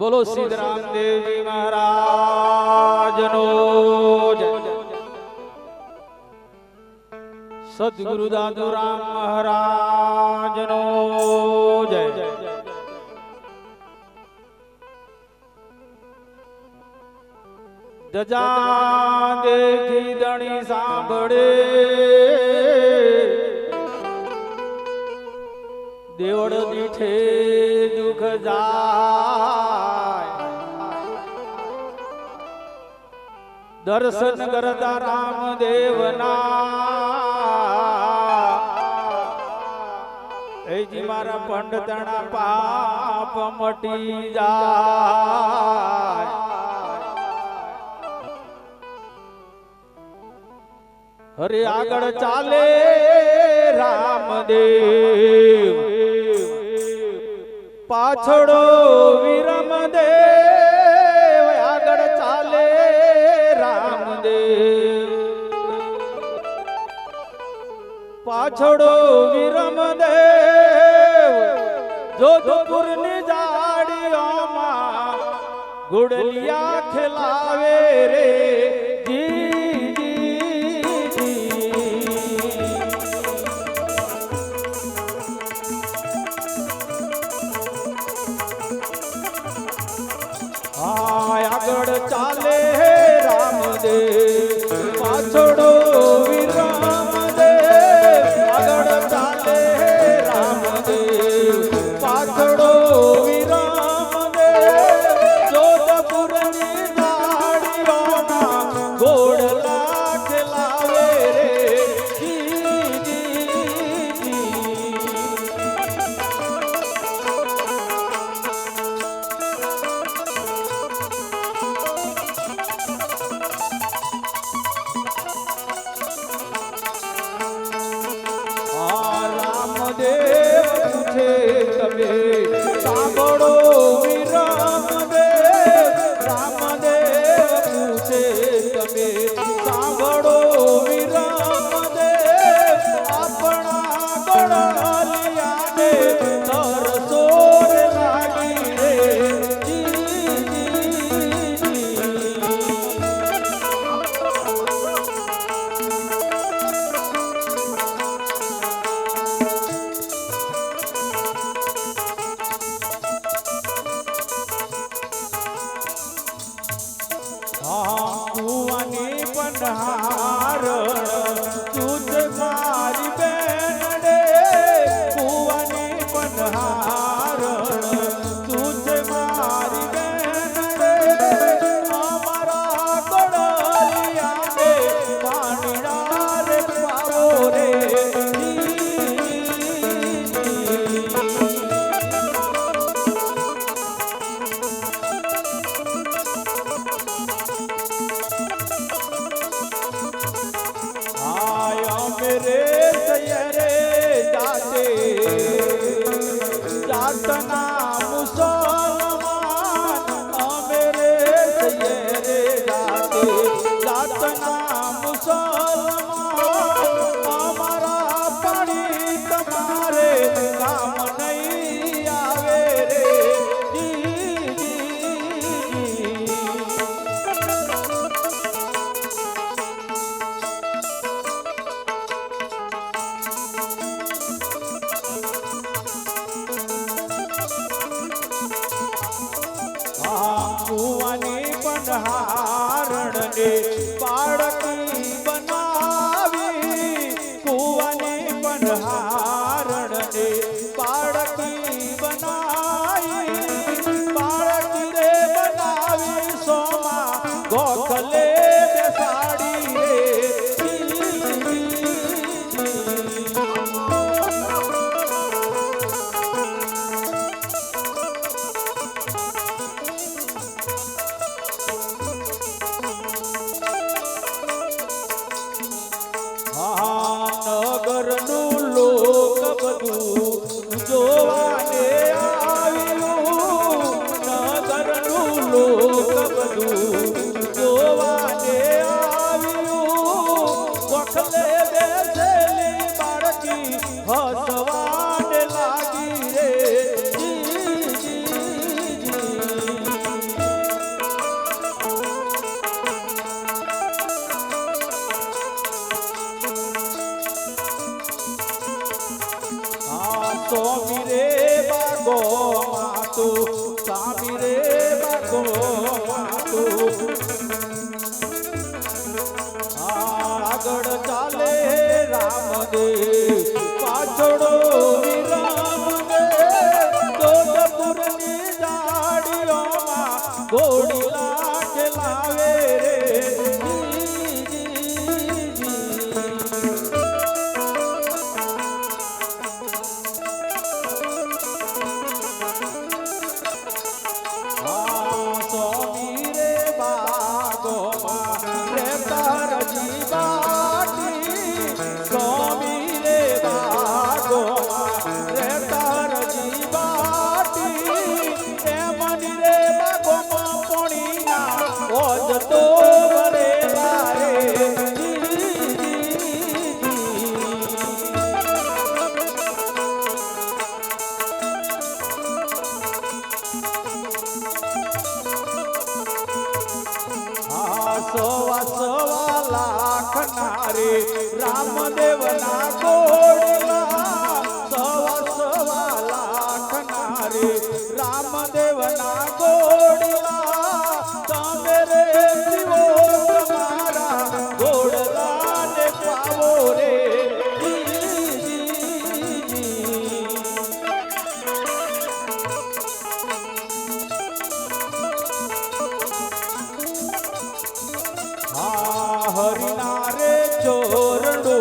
બોલો સિદ્ધરામદેવજી મહારાજનો સદગુરુ દાદુરામ મહારાજનો જય. દજા દેખી દણી સાંભળે. દેવડ દીઠે દુખ જા દર્શન કરતા રામદેવના. એજી મારા પંડતણા પાપ મટી જા હરે આગળ ચાલે રામદેવ. પાછળો વિરમદેવ પાછળો વિરમ દેવ જોધપુરની જાડીઓમાં ગુડલિયા ખેલાવે રે. લાકડો ਅਰੇ ਜਾਤੇ ਜਾਤਨਾ সমীরে বাগো মাতু সামিরে বাগো মাতু। આગળ ચાલે રામદેવ પાછળ 또 હરિના રે ચોરડો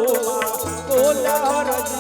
બોલા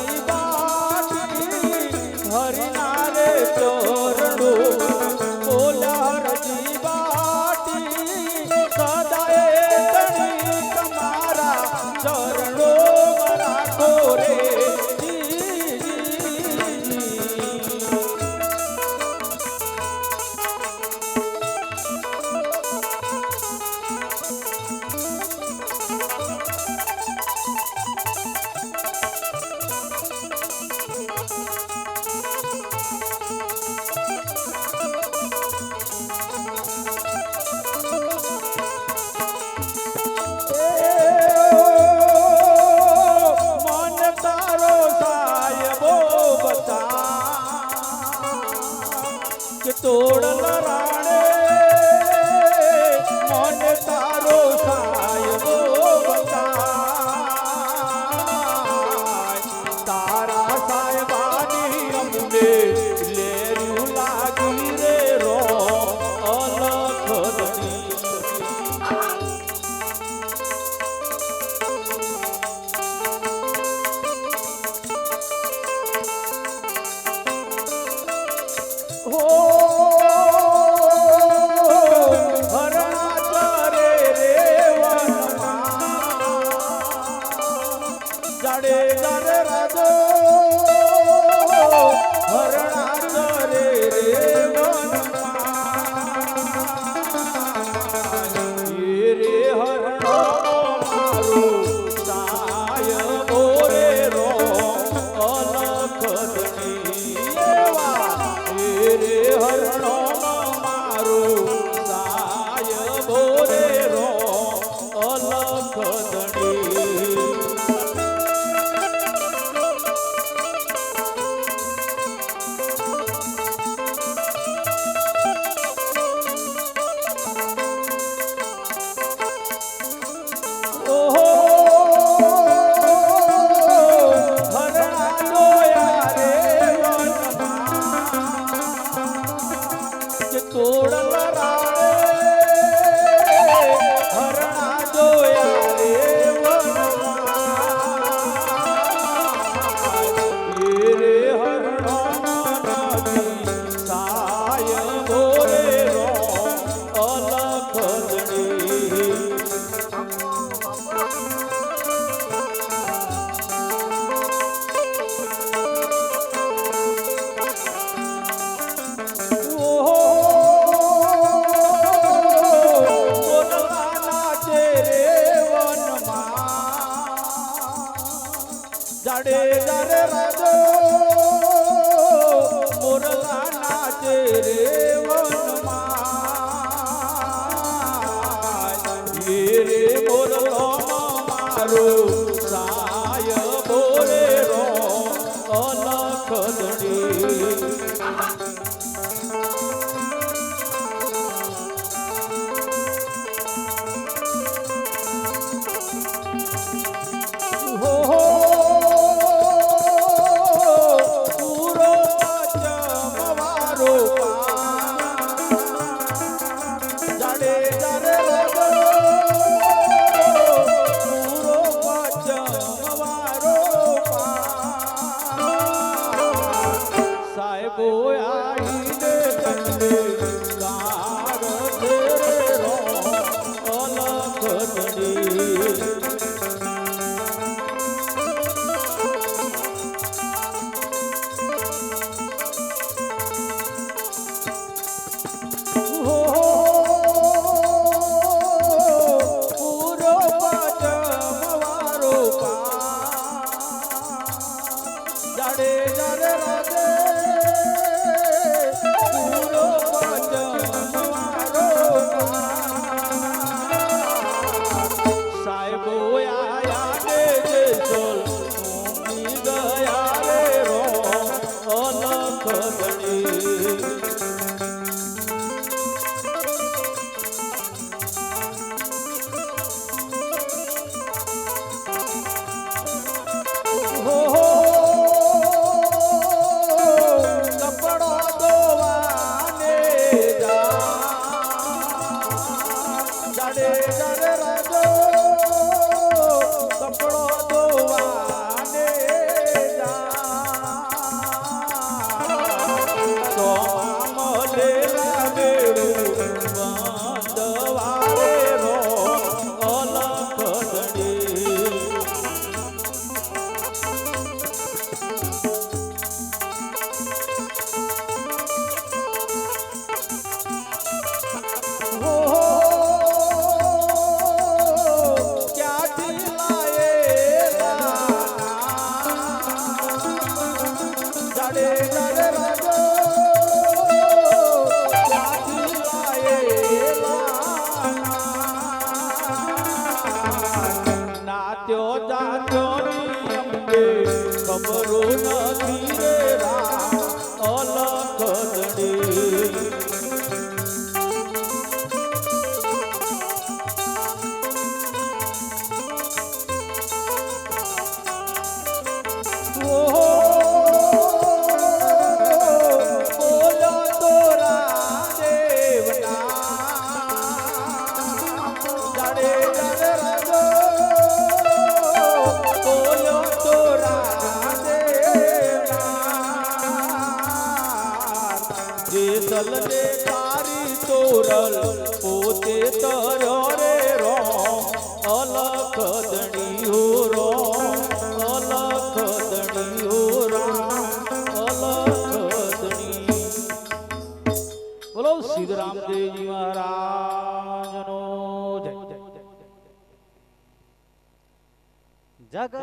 જગત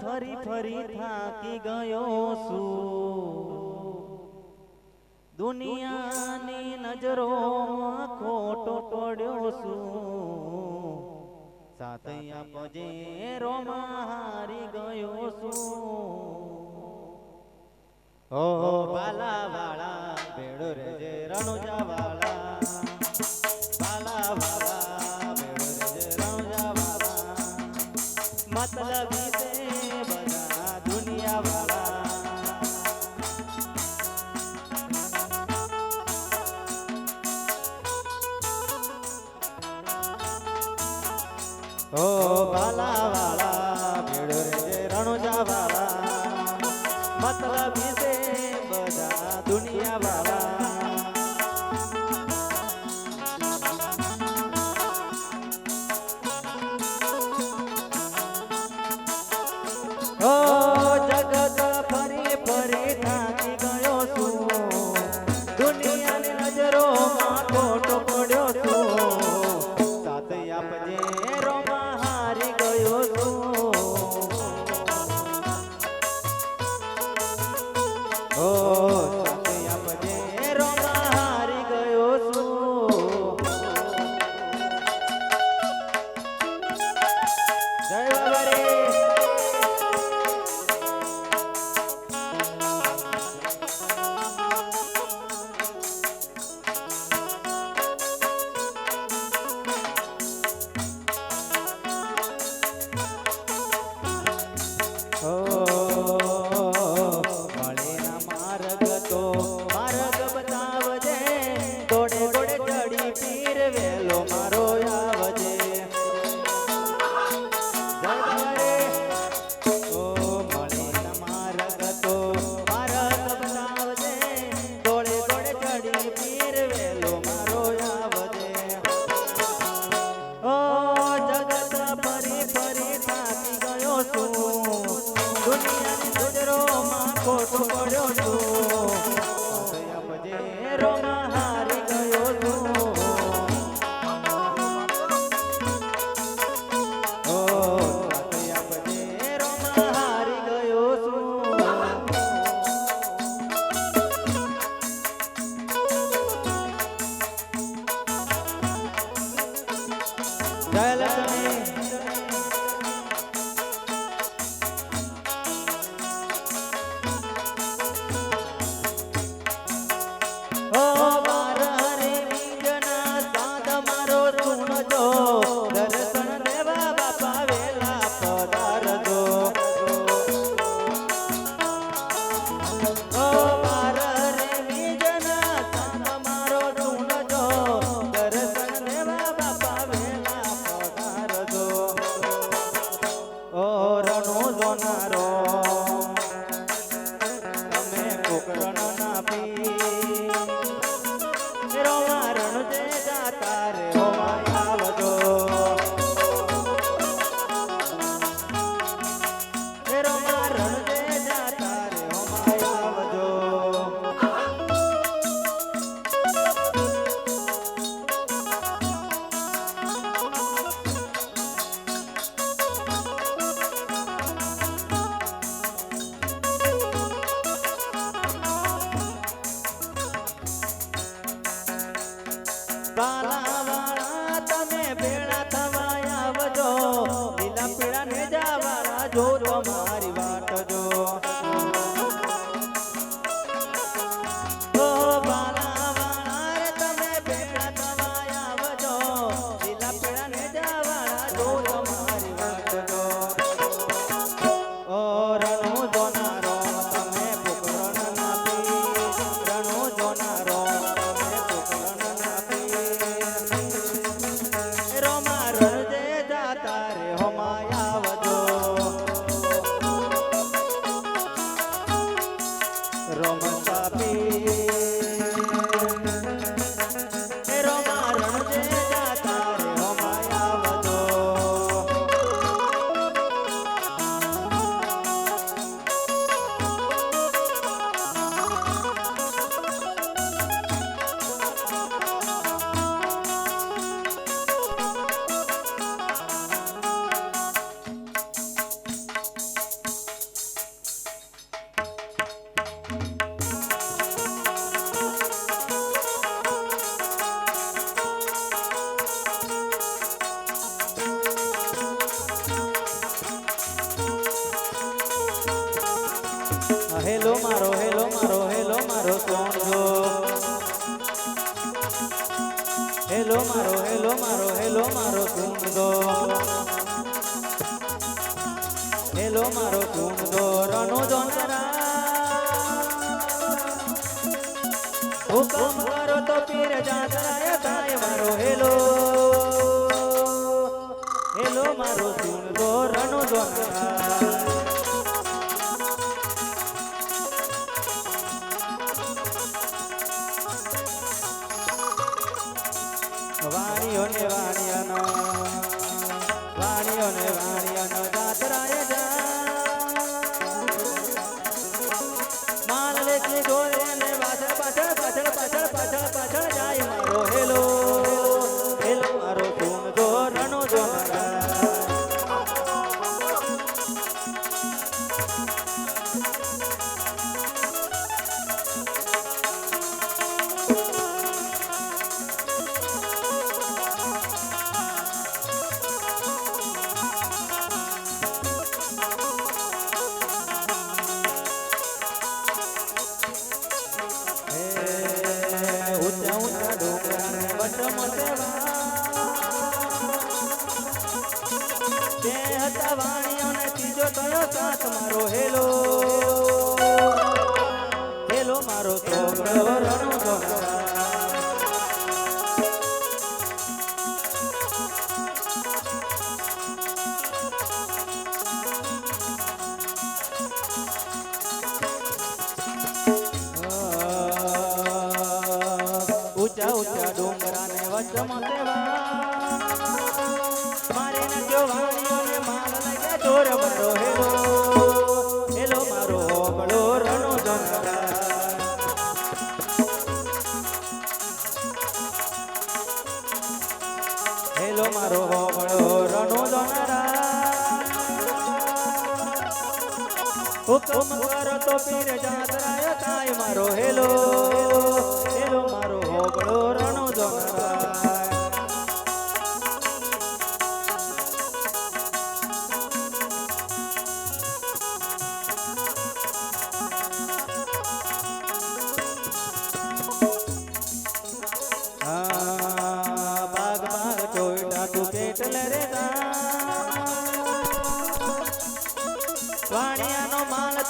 ફરી ફરી થાકી ગયો દુનિયાની નજરો ખોટો પડ્યો છું. સાથે આપજે રોમાં હારી ગયો છું. ઓ બાલા વાળા ભેડો રે રણુજા વાળા દુનિયા વાળા. નયન વાણિયા નો દાતરાય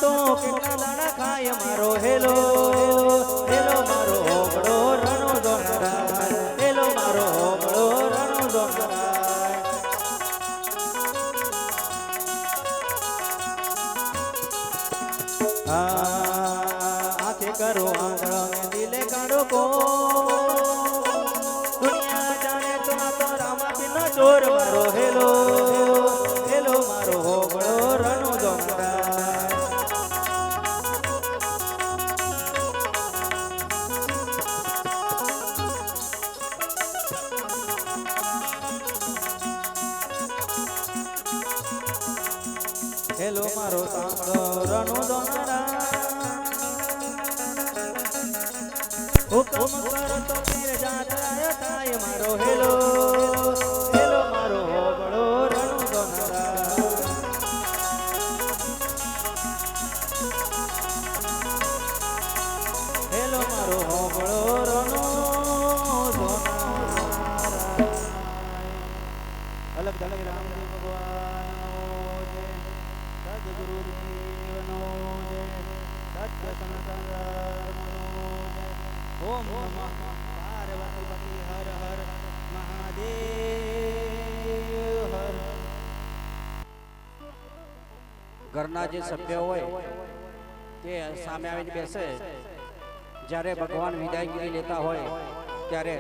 તો કેટલા દાડા ખાય મારો હેલો? ઓમ નમઃ. પાર્વતી હર હર મહાદેવ હર. ઘરના જે સભ્ય હોય તે સામે આવીને બેસે. જ્યારે ભગવાન વિદાયગીરી લેતા હોય, ત્યારે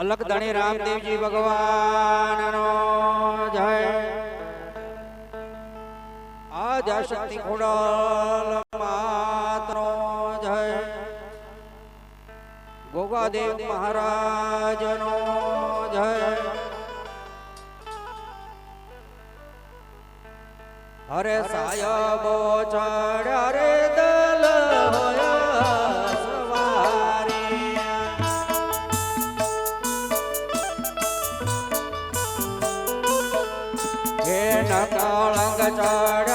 અલખ ધણી રામદેવજી ભગવાનનો આદ્યાશક્તિ ખોડલ માતરો જય ગોગાદેવ મહારાજનો જય હરે સાયબ ચડ્યા રે દલ હોય ಕಾಳಂಗ ಚಾಡ